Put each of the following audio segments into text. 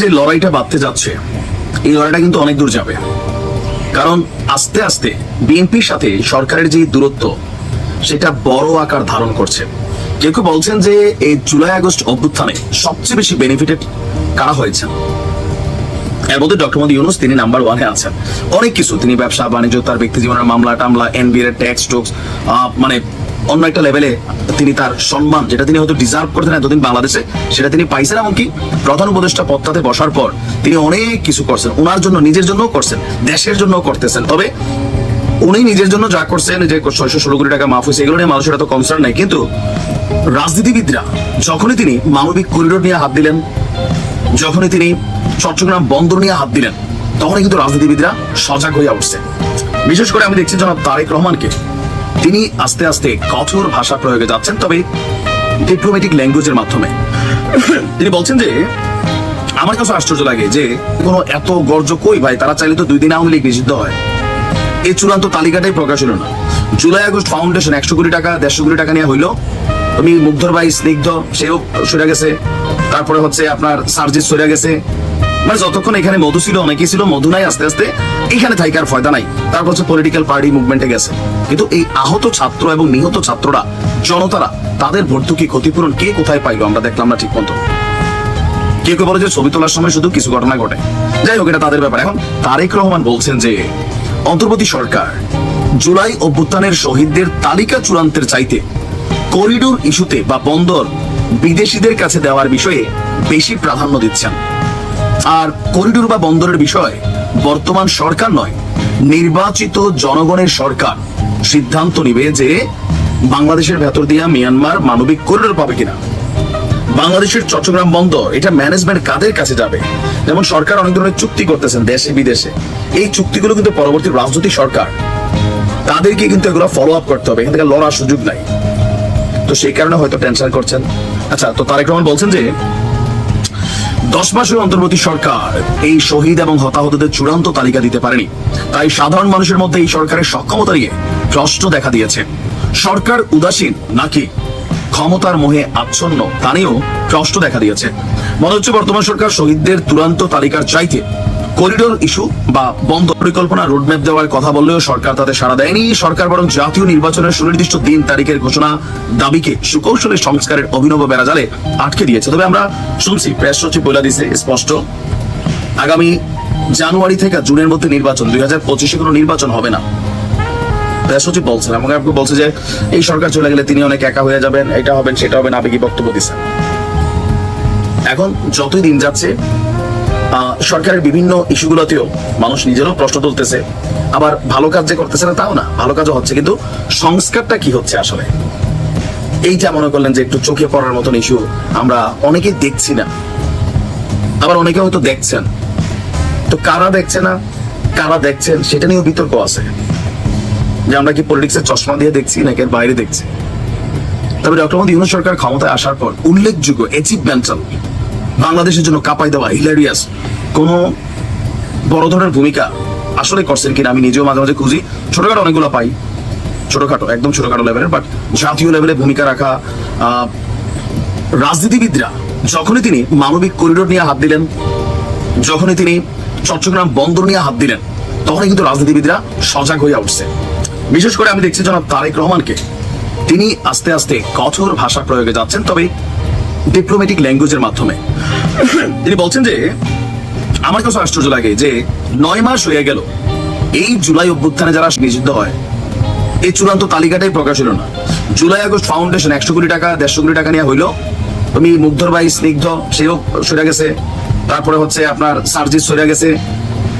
যে লড়াইটা বাঁধতে যাচ্ছে, এই লড়াইটা কিন্তু অনেক দূর যাবে। কারণ আস্তে আস্তে বিএনপির সাথে সরকারের যে দূরত্ব, সেটা বড় আকার ধারণ করছে। কেউ কেউ বলছেন যে এই জুলাই আগস্ট অভ্যুত্থানে সবচেয়ে বেশি বেনিফিটেড কারা হয়েছেন? এর মধ্যে ডক্টর মোদী ইউনুস, তিনি নাম্বার ওয়ানে আছেন। অনেক কিছু, তিনি ব্যবসা, বাণিজ্য, তার ব্যক্তি জীবনের মামলা টামলা এনবিআর ট্যাক্স টোক্স মানে অন্য একটা লেভেলে তিনি তার সম্মান, যেটা তিনি হয়তো ডিজার্ভ করতেন এতদিন বাংলাদেশে, সেটা তিনি পাইছেন এমনকি প্রধান উপদেষ্টা পদটাতে বসার পর তিনি অনেক কিছু করছেন। ওনার জন্য, নিজের জন্য করছেন, দেশের জন্য করতেছেন। তবে উনি নিজের জন্য যা করছেন, যে ছয়শো ষোলো কোটি টাকা মাফ হয়েছে, এগুলো নিয়ে মানুষের এত কনসার্ন নাই। কিন্তু রাজনীতিবিদরা, যখনই তিনি মানবিক করিডোর নিয়ে হাত দিলেন, যখনই তিনি চট্টগ্রাম বন্দর নিয়ে হাত দিলেন, তখনই কিন্তু রাজনীতিবিদরা সজাগ হয়ে উঠছে বিশেষ করে আমি দেখছি জনাব তারেক রহমানকে। তিনি আস্তে আস্তে কঠোর ভাষা প্রয়োগে যাচ্ছেন, তবে ডিপ্লোম্যাটিক ল্যাঙ্গুয়েজের মাধ্যমে। তিনি বলছেন যে, আমার কাছে আশ্চর্য লাগে যে, কোনো এত গর্জ কই ভাই, তারা চাইলে তো দুই দিন আওয়ামী লীগ নিষিদ্ধ হয়। এই চূড়ান্ত তালিকাটাই প্রকাশ হলো না। জুলাই, আগস্ট ফাউন্ডেশন একশো কোটি টাকা, দেড়শো কোটি টাকা নিয়ে হইল। তুমি মুগ্ধর ভাই, স্নিগ্ধ, সেও সরে গেছে। তারপরে হচ্ছে আপনার সার্জিস সরে গেছে। মানে যতক্ষণ এখানে মধু ছিল, অনেকেই ছিল মধু নাই, আস্তে আস্তে এখানে থাইকার ফয়দা নাই। তারপর হচ্ছে পলিটিক্যাল পার্টি মুভমেন্টে গেছে। কিন্তু এই আহত ছাত্র এবং নিহত ছাত্ররা, জনতারা, তাদের ভর্তুকি ক্ষতিপূরণ কে কোথায় পাইলো আমরা দেখলাম না ঠিক মতো। কেউ কেউ বলে যে ছবি তোলার সময় শুধু কিছু ঘটনা ঘটে। যাই হোক, এটা তাদের ব্যাপার। এখন তারেক রহমান বলছেন যে, অন্তর্বর্তী সরকার জুলাই অভ্যুত্থানের শহীদদের তালিকা চূড়ান্তের চাইতে করিডোর ইস্যুতে বা বন্দর বিদেশিদের কাছে দেওয়ার বিষয়ে বেশি প্রাধান্য দিচ্ছেন। আর করিডোর বা বন্দরের বিষয় বর্তমান সরকার নয়, নির্বাচিত জনগণের সরকার সিদ্ধান্ত নিবে যে বাংলাদেশের ভেতর দিয়া মিয়ানমার মানবিক করিডোর পাবে কিনা। বাংলাদেশের চট্টগ্রাম বন্দর, এটা ম্যানেজমেন্ট কাদের কাছে যাবে? যেমন সরকার অনেক ধরনের চুক্তি করতেছেন দেশে, বিদেশে। এই চুক্তিগুলো কিন্তু পরবর্তী রাজনৈতিক সরকার, তাদেরকে কিন্তু এগুলো ফলো আপ করতে হবে। এখান থেকে লড়ার সুযোগ নাই। তো সেই কারণে হয়তো টেনশন করছেন। আচ্ছা তো তারেক রহমান বলছেন যে দশ মাসের অন্তর্বর্তী সরকার এই শহীদ এবং হতাহতদের চূড়ান্ত তালিকা দিতে পারেনি। তাই সাধারণ মানুষের মধ্যে এই সরকারের সক্ষমতা নিয়ে প্রশ্ন দেখা দিয়েছে। সরকার উদাসীন নাকি ক্ষমতার মোহে আচ্ছন্ন তা নিয়েও প্রশ্ন দেখা দিয়েছে। মনে হচ্ছে বর্তমান সরকার শহীদদের চূড়ান্ত তালিকার চাইতে করিডোর ইস্যু বা বন্ধ পরিকল্পনা রোডম্যাপ দেওয়ার কথা বললেও সরকার তাতে সাড়া দেয়নি। সরকার বরং জাতীয় নির্বাচনের সুনির্দিষ্ট দিন তারিখের ঘোষণা দাবিকে সুকৌশলে সংস্কারের অভিনব বেড়াজালে আটকে দিয়েছে। তবে আমরা শুনছি, প্রেস সচিব বলে দিছে স্পষ্ট। আগামী জানুয়ারি থেকে জুনের মধ্যে নির্বাচন, দুই হাজার পঁচিশে কোনো নির্বাচন হবে না। সচিব বলছেন, এবং আপনি বলছে যে এই সরকার চলে গেলে তিনি অনেক একা হয়ে যাবেন, এটা হবেন, সেটা হবেন আবেগী বক্তব্য দিচ্ছেন? এখন যতই দিন যাচ্ছে সরকারের বিভিন্ন ইস্যুগুলোতেও মানুষ নিজেরও প্রশ্ন তুলতেছে। আবার ভালো কাজ যে করতেছে না, তাও না। ভালো কাজও হচ্ছে, কিন্তু সংস্কারটা কি হচ্ছে আসলে? এইটা মনে করলেন যে একটু চোখে পড়ার মতন ইস্যু আমরা অনেকেই দেখছি না। আবার অনেকে হয়তো দেখছেন। তো কারা দেখছে না, কারা দেখছেন, সেটা নিয়েও বিতর্ক আছে। যে আমরা কি পলিটিক্সের চশমা দিয়ে দেখছি নাকি বাইরে দেখছি? তবে ডক্টর মোদী ইউনুস সরকার ক্ষমতায় আসার পর উল্লেখযোগ্য অ্যাচিভমেন্টাল বাংলাদেশের জন্য কাপাই দেওয়া হিলারিয়াস কোন বড় ধরনের ভূমিকা আসলে করছেন কিনা আমি নিজেও মাঝে মাঝে খুঁজি। ছোটখাটো অনেকগুলো পাই। ছোটখাটো, একদম ছোটখাটো লেভেলের বাট জাতীয় লেভেলে ভূমিকা রাখা রাজনীতিবিদরা যখনই তিনি মানবিক করিডোর নিয়ে হাত দিলেন, যখনই তিনি চট্টগ্রাম বন্দর নিয়ে হাত দিলেন, তখনই কিন্তু রাজনীতিবিদরা সজাগ হয়ে উঠছে। বিশেষ করে আমি দেখছি জনাব তারেক রহমানকে। তিনি আস্তে আস্তে কঠোর ভাষা প্রয়োগে যাচ্ছেন, তবে ডিপ্লোম্যাটিক ল্যাঙ্গুয়েজের মাধ্যমে। তিনি বলছেন যে, আমার কাছে আশ্চর্য লাগে যে, নয় মাস হয়ে গেল। এই জুলাই অভ্যুত্থানে যারা নিষিদ্ধ হয় এই চূড়ান্ত তালিকাটাই প্রকাশ হলো না। জুলাই আগস্ট ফাউন্ডেশন একশো কোটি টাকা, দেড়শো কোটি টাকা নিয়ে হইল। তুমি মুগ্ধর ভাই স্নিগ্ধ সেও সরে গেছে। তারপরে হচ্ছে আপনার সার্জিস সরে গেছে।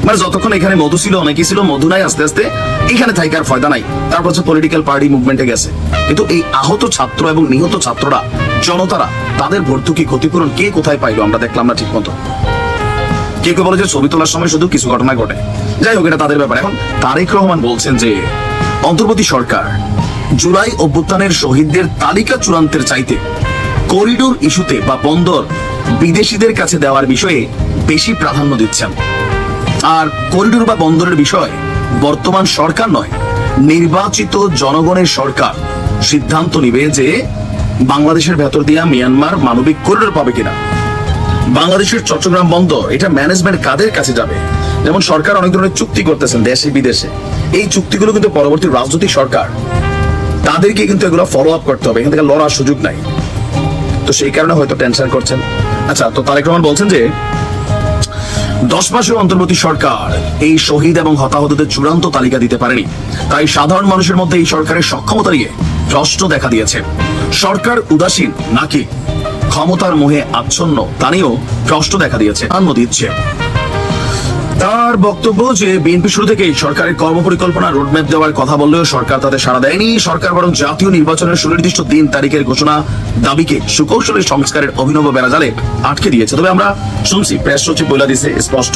মানে যতক্ষণ এখানে মধু ছিল, অনেকেই ছিল, মধু নাই, আস্তে আস্তে এখানে থাইকার ফয়দা নাই। তারপর হচ্ছে পলিটিক্যাল পার্টি মুভমেন্টে গেছে। কিন্তু এই আহত ছাত্র এবং নিহত ছাত্ররা জনতারা তাদের ভর্তুকি ক্ষতিপূরণ কে কোথায় পাইলো আমরা দেখলাম না ঠিক মতো কেউ কেউ বলে যে ছবি তোলার সময় শুধু কিছু ঘটনা ঘটে। যাই হোক, এটা তাদের ব্যাপার। এখন তারেক রহমান বলছেন যে, অন্তর্বর্তী সরকার জুলাই অভ্যুত্থানের শহীদদের তালিকা চূড়ান্তের চাইতে করিডোর ইস্যুতে বা বন্দর বিদেশিদের কাছে দেওয়ার বিষয়ে বেশি প্রাধান্য দিচ্ছেন। আর করিডোর বা বন্দরের বিষয় বর্তমান সরকার নয়, নির্বাচিত জনগণের সরকার সিদ্ধান্ত নিবে যে বাংলাদেশের ভেতর দিয়া মিয়ানমার মানবিক করিডোর পাবে কিনা? বাংলাদেশের চট্টগ্রাম বন্দর, এটা ম্যানেজমেন্ট কাদের কাছে যাবে? যেমন সরকার অনেক ধরনের চুক্তি করতেছেন দেশে, বিদেশে। এই চুক্তিগুলো কিন্তু পরবর্তী রাজনৈতিক সরকার। তাদেরকে কিন্তু এগুলো ফলো আপ করতে হবে, এখান থেকে লড়ার সুযোগ নাই। তো সেই কারণে হয়তো টেনশন করছেন। আচ্ছা তো তারেক রহমান বলছেন যে, দশ মাসের অন্তর্বর্তী সরকার এই শহীদ এবং হতাহতদের চূড়ান্ত তালিকা দিতে পারেনি। তাই সাধারণ মানুষের মধ্যে এই সরকারের সক্ষমতা নিয়ে প্রশ্ন দেখা দিয়েছে। সরকার উদাসীন নাকি ক্ষমতার মোহে আচ্ছন্ন তা নিয়েও প্রশ্ন দেখা দিয়েছে আন্ন দিচ্ছে। তার বক্তব্য যে বিএনপি শুরু থেকেই সরকারের কর্মপরিকল্পনা রোডম্যাপ দেওয়ার কথা বললেও সরকার তাতে সাড়া দেয়নি। সরকার বরং জাতীয় নির্বাচনের সুনির্দিষ্ট দিন তারিখের ঘোষণা দাবিকে সুকৌশলী সংস্কারের অভিনব বেড়াজালে আটকে দিয়েছে। তবে আমরা শুনছি, প্রেস সচিব বলে দিছে, স্পষ্ট।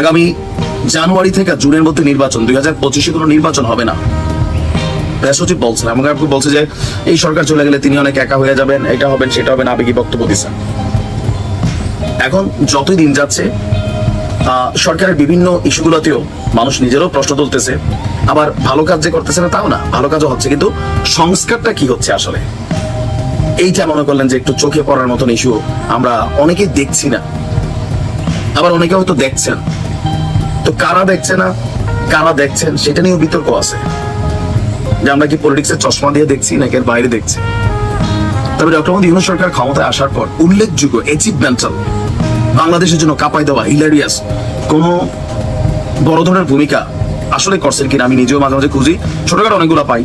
আগামী জানুয়ারি থেকে জুনের মধ্যে নির্বাচন, দুই হাজার পঁচিশে কোনো নির্বাচন হবে না। সচিব বলছেন আমাকে আপনি বলছে যে, এই সরকার চলে গেলে তিনি অনেক একা হয়ে যাবেন, এটা হবেন, সেটা হবেন আবেগী বক্তব্য দিচ্ছেন? এখন যতই দিন যাচ্ছে সরকারের বিভিন্ন ইস্যুগুলোতেও মানুষ নিজেরও প্রশ্ন তুলতেছে, আবার ভালো কাজ যে করতেছে না, তাও না, ভালো কাজও হচ্ছে। কিন্তু সংস্কারটা কি হচ্ছে আসলে? এইটা মনে করলেন যে একটু চোখে পড়ার মতন ইস্যু আমরা অনেকে দেখছি না। আবার অনেকে হয়তো দেখছেন। তো কারা দেখছে না, কারা দেখছেন, সেটা নিয়েও বিতর্ক আছে। যে আমরা কি পলিটিক্সের চশমা দিয়ে দেখছি নাকি এর বাইরে দেখছি? তবে ডক্টর মোদী ইউনো সরকার ক্ষমতায় আসার পর উল্লেখযোগ্য অ্যাচিভমেন্টাল বাংলাদেশের জন্য কাপাই দেওয়া হিলারিয়াস কোন বড় ধরনের ভূমিকা আসলে করছেন কিনা আমি নিজেও মাঝে মাঝে খুঁজি। ছোটখাটো অনেকগুলো পাই।